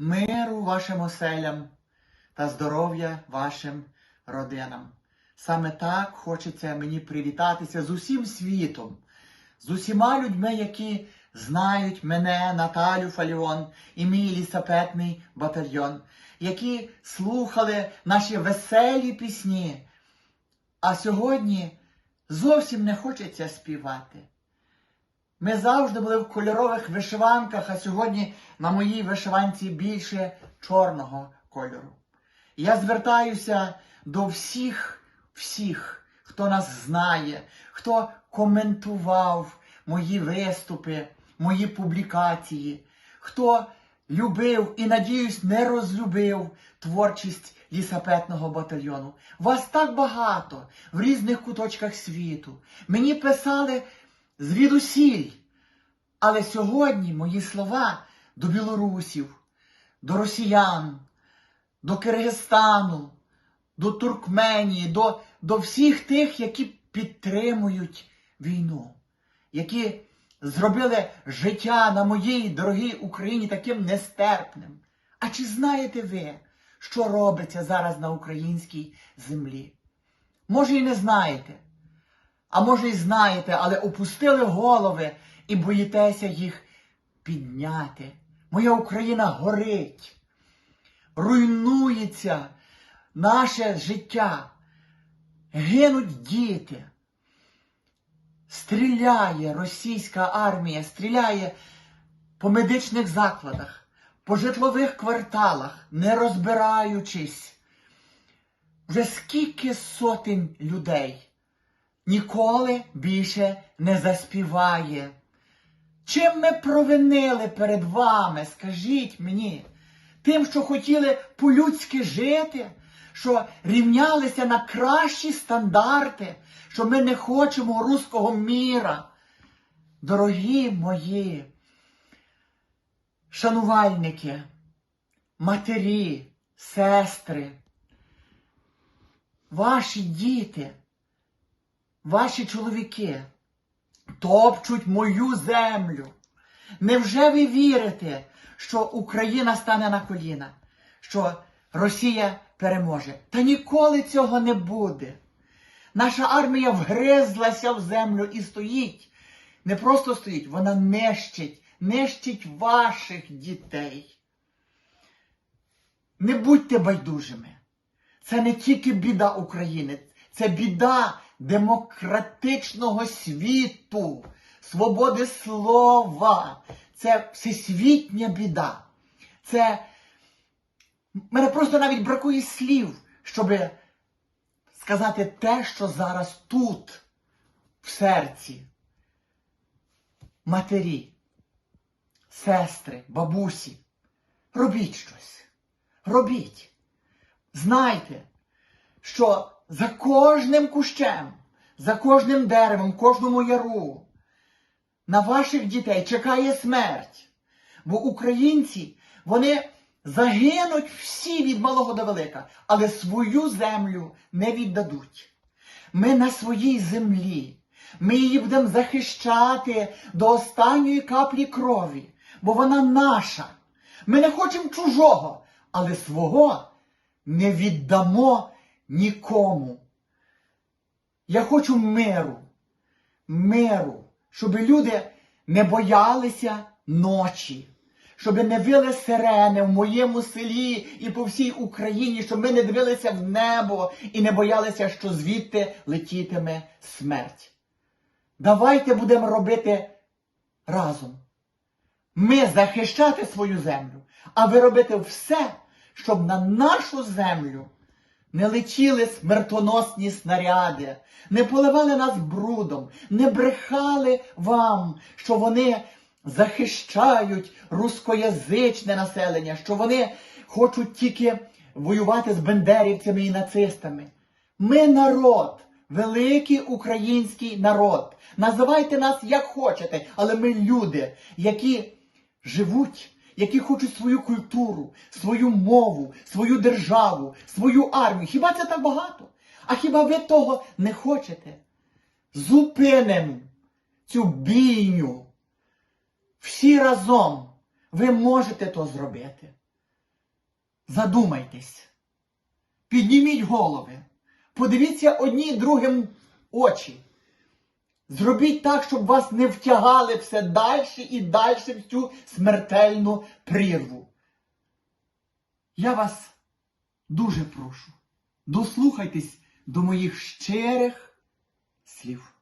миру вашим оселям та здоров'я вашим родинам. Саме так хочеться мені привітатися з усім світом, з усіма людьми, які знають мене, Наталю Фаліон і мій лісапетний батальйон, які слухали наші веселі пісні. А сьогодні зовсім не хочеться співати. Ми завжди були в кольорових вишиванках, а сьогодні на моїй вишиванці більше чорного кольору. Я звертаюся до всіх, всіх, хто нас знає, хто коментував мої виступи, мої публікації, хто любив і, надіюсь, не розлюбив творчість лісапетного батальйону. Вас так багато в різних куточках світу. Мені писали звідусіль. Але сьогодні мої слова до білорусів, до росіян, до Киргизстану, до Туркменії, до, до всіх тих, які підтримують війну, які зробили життя на моїй дорогій Україні таким нестерпним. А чи знаєте ви, що робиться зараз на українській землі? Може, і не знаєте, а може, і знаєте, але опустили голови і боїтеся їх підняти. Моя Україна горить, руйнується наше життя, гинуть діти. Стріляє російська армія, стріляє по медичних закладах, по житлових кварталах, не розбираючись. Вже скільки сотень людей ніколи більше не заспіває. Чим ми провинили перед вами, скажіть мені, тим, що хотіли по-людськи жити, що рівнялися на кращі стандарти, що ми не хочемо руського міра. Дорогі мої шанувальники, матері, сестри, ваші діти, ваші чоловіки топчуть мою землю. Невже ви вірите, що Україна стане на коліна, що Росія переможе? Та ніколи цього не буде. Наша армія вгризлася в землю і стоїть. Не просто стоїть, вона нищить, нищить ваших дітей. Не будьте байдужими. Це не тільки біда України, це біда демократичного світу, свободи слова. Це всесвітня біда. Це мене просто навіть бракує слів, щоб сказати те, що зараз тут, в серці. Матері, сестри, бабусі, робіть щось. Робіть. Знайте, що за кожним кущем, за кожним деревом, кожному яру на ваших дітей чекає смерть. Бо українці, вони загинуть всі від малого до велика, але свою землю не віддадуть. Ми на своїй землі. Ми її будемо захищати до останньої каплі крові, бо вона наша. Ми не хочемо чужого, але свого не віддамо нікому. Я хочу миру, миру, щоб люди не боялися ночі, щоб не вили сирени в моєму селі і по всій Україні, щоб ми не дивилися в небо і не боялися, що звідти летітиме смерть. Давайте будемо робити разом. Ми захищати свою землю, а ви робите все, щоб на нашу землю не летіли смертоносні снаряди, не поливали нас брудом, не брехали вам, що вони захищають рускоязичне населення, що вони хочуть тільки воювати з бендерівцями і нацистами. Ми народ, великий український народ. Називайте нас як хочете, але ми люди, які живуть, які хочуть свою культуру, свою мову, свою державу, свою армію. Хіба це так багато? А хіба ви того не хочете? Зупинимо цю бійню. Всі разом ви можете то зробити. задумайтесь. Підніміть голови. Подивіться одні другим очі. Зробіть так, щоб вас не втягали все далі і далі в цю смертельну прірву. Я вас дуже прошу, дослухайтесь до моїх щирих слів.